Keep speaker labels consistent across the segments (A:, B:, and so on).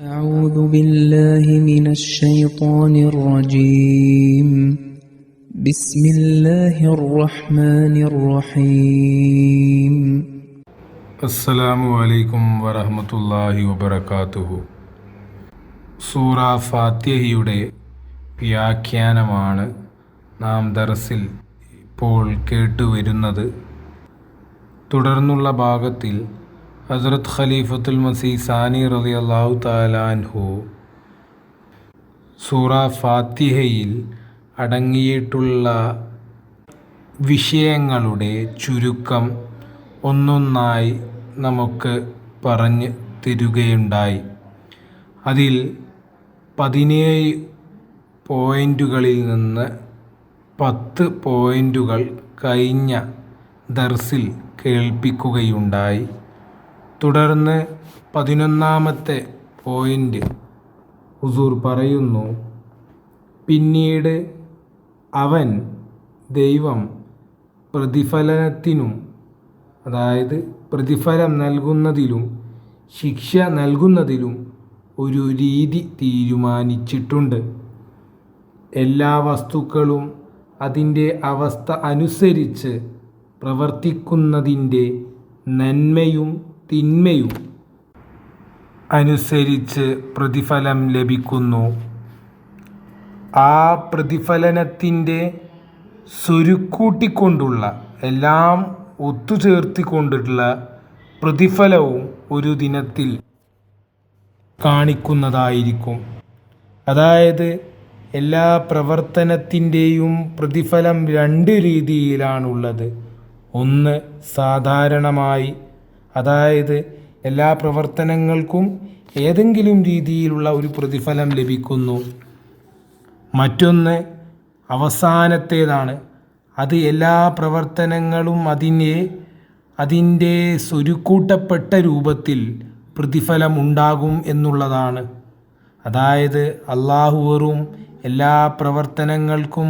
A: أعوذ بالله من الشيطان الرجيم بسم الله الرحمن الرحيم
B: അസ്സലാമു അലൈക്കും വറഹമത്തല്ലാഹി വബർക്കാത്തുഹു സൂറ ഫാത്യഹയുടെ വ്യാഖ്യാനമാണ് നാം ദർസിൽ ഇപ്പോൾ കേട്ടുവരുന്നത് തുടർന്നുള്ള ഭാഗത്തിൽ ഹസ്രത്ത് ഖലീഫത്തുൽ മസീ സാനി റലി അള്ളാഹു താലാൻഹു സൂറ ഫാത്തിഹയിൽ അടങ്ങിയിട്ടുള്ള വിഷയങ്ങളുടെ ചുരുക്കം ഒന്നൊന്നായി നമുക്ക് പറഞ്ഞ് തരുകയുണ്ടായി. അതിൽ പതിനേഴ് പോയിന്റുകളിൽ നിന്ന് പത്ത് പോയിന്റുകൾ കഴിഞ്ഞ ദർസിൽ കേൾപ്പിക്കുകയുണ്ടായി. തുടർന്ന് പതിനൊന്നാമത്തെ പോയിന്റ് ഹുസൂർ പറയുന്നു പിന്നീട് അവൻ ദൈവം പ്രതിഫലനത്തിനും അതായത് പ്രതിഫലം നൽകുന്നതിലും ശിക്ഷ നൽകുന്നതിലും ഒരു രീതി തീരുമാനിച്ചിട്ടുണ്ട്. എല്ലാ വസ്തുക്കളും അതിന്റെ അവസ്ഥ അനുസരിച്ച് പ്രവർത്തിക്കുന്നതിന്റെ നന്മയും തിന്മയും അനുസരിച്ച് പ്രതിഫലം ലഭിക്കുന്നു. ആ പ്രതിഫലനത്തിന്റെ സ്വരുക്കൂട്ടിക്കൊണ്ടുള്ള എല്ലാം ഒത്തുചേർത്തിക്കൊണ്ടുള്ള പ്രതിഫലവും ഒരു ദിനത്തിൽ കാണിക്കുന്നതായിരിക്കും. അതായത് എല്ലാ പ്രവർത്തനത്തിന്റെയും പ്രതിഫലം രണ്ട് രീതിയിലാണുള്ളത്. ഒന്ന് സാധാരണമായി അതായത് എല്ലാ പ്രവർത്തനങ്ങൾക്കും ഏതെങ്കിലും രീതിയിലുള്ള ഒരു പ്രതിഫലം ലഭിക്കുന്നു. മറ്റൊന്ന് അവസാനത്തേതാണ്. അത് എല്ലാ പ്രവർത്തനങ്ങളും അതിനെ അതിന്റെ സ്വരുക്കൂട്ടപ്പെട്ട രൂപത്തിൽ പ്രതിഫലം ഉണ്ടാകും എന്നുള്ളതാണ്. അതായത് അള്ളാഹു വെറും എല്ലാ പ്രവർത്തനങ്ങൾക്കും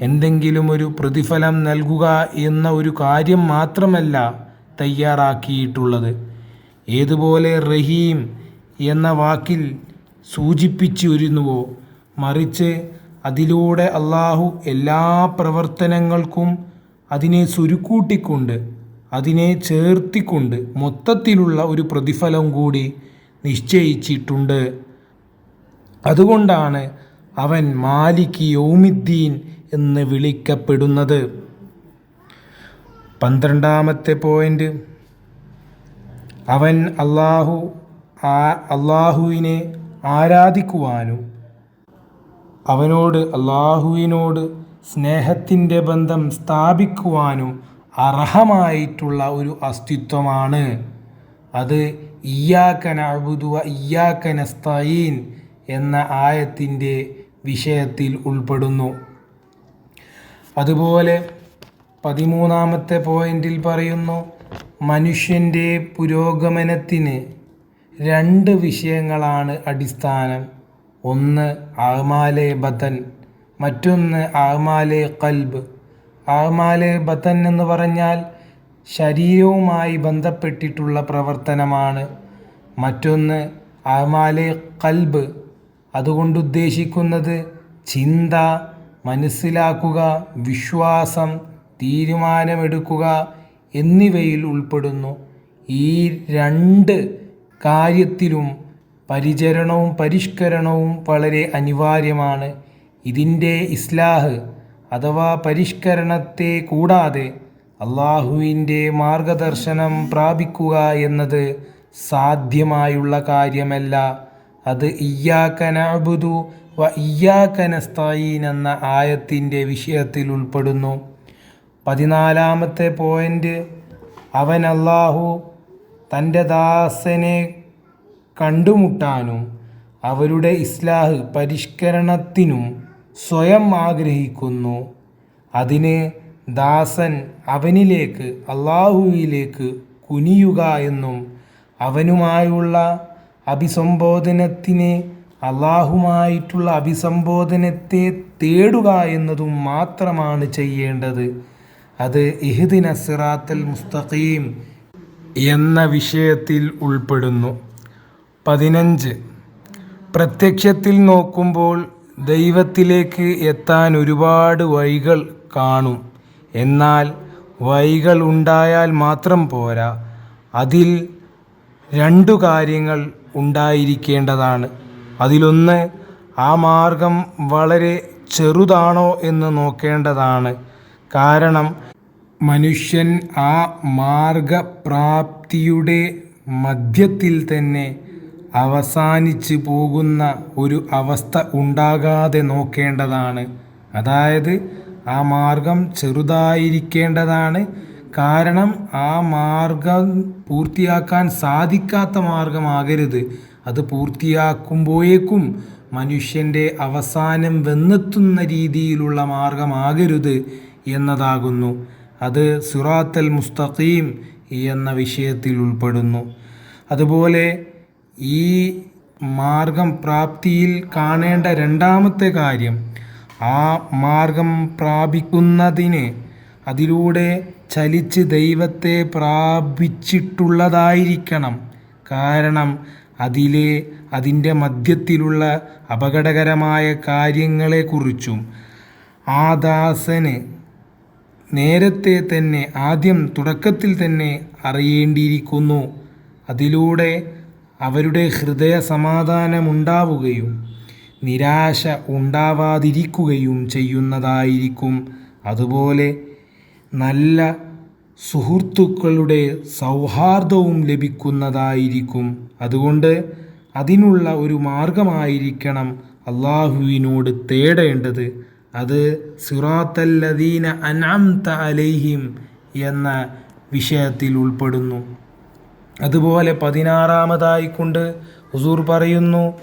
B: എന്തെങ്കിലും ഒരു പ്രതിഫലം നൽകുക എന്ന ഒരു കാര്യം മാത്രമല്ല തയ്യാറാക്കിയിട്ടുള്ളത്. ഏതുപോലെ റഹീം എന്ന വാക്കിൽ സൂചിപ്പിച്ചിരുന്നുവോ മറിച്ച് അതിലൂടെ അള്ളാഹു എല്ലാ പ്രവർത്തനങ്ങൾക്കും അതിനെ സുരുക്കൂട്ടിക്കൊണ്ട് അതിനെ ചേർത്തിക്കൊണ്ട് മൊത്തത്തിലുള്ള ഒരു പ്രതിഫലം കൂടി നിശ്ചയിച്ചിട്ടുണ്ട്. അതുകൊണ്ടാണ് അവൻ മാലിക് യൗമിദ്ദീൻ എന്ന് വിളിക്കപ്പെടുന്നത്. പന്ത്രണ്ടാമത്തെ പോയിന്റ്. അവൻ അള്ളാഹു അള്ളാഹുവിനെ ആരാധിക്കുവാനും അവനോട് അള്ളാഹുവിനോട് സ്നേഹത്തിന്റെ ബന്ധം സ്ഥാപിക്കുവാനും അർഹമായിട്ടുള്ള ഒരു അസ്തിത്വമാണ്. അത് ഇയാക്കന അബുദുവ ഇയാക്കന സ്തയീൻ എന്ന ആയത്തിന്റെ വിഷയത്തിൽ ഉൾപ്പെടുന്നു. അതുപോലെ പതിമൂന്നാമത്തെ പോയിന്റിൽ പറയുന്നു മനുഷ്യന്റെ പുരോഗമനത്തിന് രണ്ട് വിഷയങ്ങളാണ് അടിസ്ഥാനം. ഒന്ന് ആമാലെ ബദൻ മറ്റൊന്ന് ആമാലെ കൽബ്. ആമാലെ ബദൻ എന്ന് പറഞ്ഞാൽ ശരീരവുമായി ബന്ധപ്പെട്ടിട്ടുള്ള പ്രവർത്തനമാണ്. മറ്റൊന്ന് ആമാലെ കൽബ് അതുകൊണ്ട് ഉദ്ദേശിക്കുന്നത് ചിന്ത മനസ്സിലാക്കുക വിശ്വാസം തീരുമാനമെടുക്കുക എന്നിവയിൽ ഉൾപ്പെടുന്നു. ഈ രണ്ട് കാര്യത്തിലും പരിചരണവും പരിഷ്കരണവും വളരെ അനിവാര്യമാണ്. ഇതിന്റെ ഇസ്ലാഹ് അഥവാ പരിഷ്കരണത്തെ കൂടാതെ അള്ളാഹുവിന്റെ മാർഗദർശനം പ്രാപിക്കുക എന്നത് സാധ്യമായുള്ള കാര്യമല്ല. അത് ഇയ്യാക്കനബുദു വ ഇയ്യാക്കനസ്തായീൻ എന്ന ആയത്തിന്റെ വിഷയത്തിൽ ഉൾപ്പെടുന്നു. പതിനാലാമത്തെ പോയിന്റ് അവൻ അള്ളാഹു തന്റെ ദാസനെ കണ്ടുമുട്ടാനും അവരുടെ ഇസ്ലാഹ് പരിഷ്കരണത്തിനും സ്വയം ആഗ്രഹിക്കുന്നു. അതിന് ദാസൻ അവനിലേക്ക് അള്ളാഹുവിലേക്ക് കുനിയുക എന്നും അവനുമായുള്ള അഭിസംബോധനത്തിനെ അള്ളാഹുമായിട്ടുള്ള അഭിസംബോധനത്തെ തേടുക എന്നതും മാത്രമാണ് ചെയ്യേണ്ടത്. അത് ഇഹ്ദിന സിറാത്തൽ മുസ്തഖീം എന്ന വിഷയത്തിൽ ഉൾപ്പെടുന്നു. പതിനഞ്ച്. പ്രത്യക്ഷത്തിൽ നോക്കുമ്പോൾ ദൈവത്തിലേക്ക് എത്താൻ ഒരുപാട് വഴികൾ കാണും. എന്നാൽ വഴികൾ ഉണ്ടായാൽ മാത്രം പോരാ. അതിൽ രണ്ടു കാര്യങ്ങൾ ഉണ്ടായിരിക്കേണ്ടതാണ്. അതിലൊന്ന് ആ മാർഗം വളരെ ചെറുതാണോ എന്ന് നോക്കേണ്ടതാണ്. കാരണം മനുഷ്യൻ ആ മാർഗപ്രാപ്തിയുടെ മധ്യത്തിൽ തന്നെ അവസാനിച്ച് പോകുന്ന ഒരു അവസ്ഥ ഉണ്ടാകാതെ നോക്കേണ്ടതാണ്. അതായത് ആ മാർഗം ചെറുതായിരിക്കേണ്ടതാണ്. കാരണം ആ മാർഗം പൂർത്തിയാക്കാൻ സാധിക്കാത്ത മാർഗമാകരുത്. അത് പൂർത്തിയാക്കുമ്പോഴേക്കും മനുഷ്യന്റെ അവസാനം വെന്നെത്തുന്ന രീതിയിലുള്ള മാർഗമാകരുത് എന്നതാകുന്നു. അത് സുറാത്തൽ മുസ്തഖീം എന്ന വിഷയത്തിൽ ഉൾപ്പെടുന്നു. അതുപോലെ ഈ മാർഗം പ്രാപ്തിയിൽ കാണേണ്ട രണ്ടാമത്തെ കാര്യം ആ മാർഗം പ്രാപിക്കുന്നതിന് അതിലൂടെ ചലിച്ച് ദൈവത്തെ പ്രാപിച്ചിട്ടുള്ളതായിരിക്കണം. കാരണം അതിലെ അതിന്റെ മധ്യത്തിലുള്ള അപകടകരമായ കാര്യങ്ങളെക്കുറിച്ചും ആ ദാസന് നേരത്തെ തന്നെ ആദ്യം തുടക്കത്തിൽ തന്നെ അറിയേണ്ടിയിരിക്കുന്നു. അതിലൂടെ അവരുടെ ഹൃദയ സമാധാനമുണ്ടാവുകയും നിരാശ ഉണ്ടാവാതിരിക്കുകയും ചെയ്യുന്നതായിരിക്കും. അതുപോലെ നല്ല സുഹൃത്തുക്കളുടെ സൗഹാർദ്ദവും ലഭിക്കുന്നതായിരിക്കും. അതുകൊണ്ട് അതിനുള്ള ഒരു മാർഗമായിരിക്കണം അള്ളാഹുവിനോട് തേടേണ്ടത്. അത് സിറാത്തല്ലദീന അനാംത അലൈഹിം എന്ന വിഷയത്തിൽ ഉൾപ്പെടുന്നു. അതുപോലെ പതിനാറാമതായി കൊണ്ട് ഹുസൂർ പറയുന്നു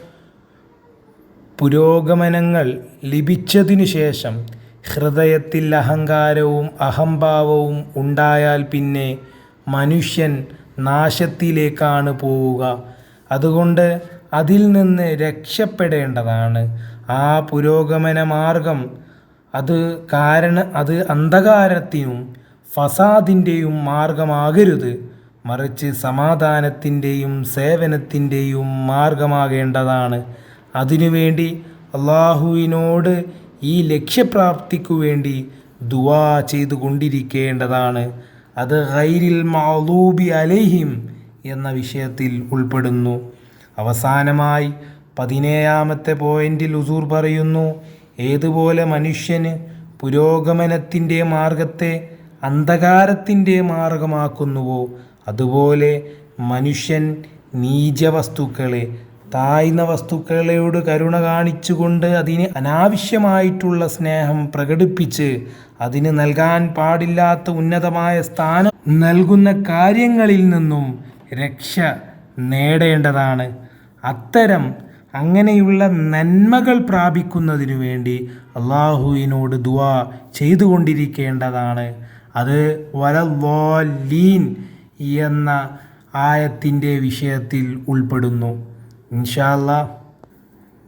B: പുരോഗമനങ്ങൾ ലഭിച്ചതിനു ശേഷം ഹൃദയത്തിൽ അഹങ്കാരവും അഹംഭാവവും ഉണ്ടായാൽ പിന്നെ മനുഷ്യൻ നാശത്തിലേക്കാണ് പോവുക. അതുകൊണ്ട് അതിൽ നിന്ന് രക്ഷപ്പെടേണ്ടതാണ്. ആ പുരോഗമന മാർഗം അത് കാരണ അത് അന്ധകാരത്തിനും ഫസാദിന്റെയും മാർഗമാകരുത്. മറിച്ച് സമാധാനത്തിന്റെയും സേവനത്തിന്റെയും മാർഗമാകേണ്ടതാണ്. അതിനുവേണ്ടി അള്ളാഹുവിനോട് ഈ ലക്ഷ്യപ്രാപ്തിക്കു വേണ്ടി ദുവാ ചെയ്തു കൊണ്ടിരിക്കേണ്ടതാണ് അത് ഗൈരിൽ മാലൂബി അലേഹിം എന്ന വിഷയത്തിൽ ഉൾപ്പെടുന്നു. അവസാനമായി പതിനേഴാമത്തെ പോയിന്റിൽ ഉസൂർ പറയുന്നു ഏതുപോലെ മനുഷ്യന് പുരോഗമനത്തിന്റെ മാർഗത്തെ അന്ധകാരത്തിന്റെ മാർഗമാക്കുന്നുവോ അതുപോലെ മനുഷ്യൻ നീച വസ്തുക്കളെ താഴ്ന്ന വസ്തുക്കളോട് കരുണ കാണിച്ചുകൊണ്ട് അതിന് അനാവശ്യമായിട്ടുള്ള സ്നേഹം പ്രകടിപ്പിച്ച് അതിന് നൽകാൻ പാടില്ലാത്ത ഉന്നതമായ സ്ഥാനം നൽകുന്ന കാര്യങ്ങളിൽ നിന്നും രക്ഷ നേടേണ്ടതാണ്. അത്തരം അങ്ങനെയുള്ള നന്മകൾ പ്രാപിക്കുന്നതിനു വേണ്ടി അള്ളാഹുവിനോട് ദുവാ ചെയ്തുകൊണ്ടിരിക്കേണ്ടതാണ്. അത് വലവോലീൻ എന്ന ആയത്തിന്റെ വിഷയത്തിൽ ഉൾപ്പെടുന്നു. ഇൻഷാല്ല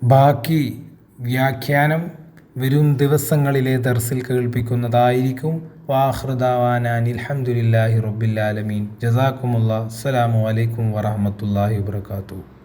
B: ബാക്കി വ്യാഖ്യാനം വരും ദിവസങ്ങളിലെ ദർസിൽ കേൾപ്പിക്കുന്നതായിരിക്കും. വാഹൃദാവാൻ അനിൽഹമുല്ലാഹി റബ്ബില്ലാലമീൻ ജസാക്കുമുള്ള അസ്സലാമു അലൈക്കും വറഹമത്തല്ലാഹി വാത്തു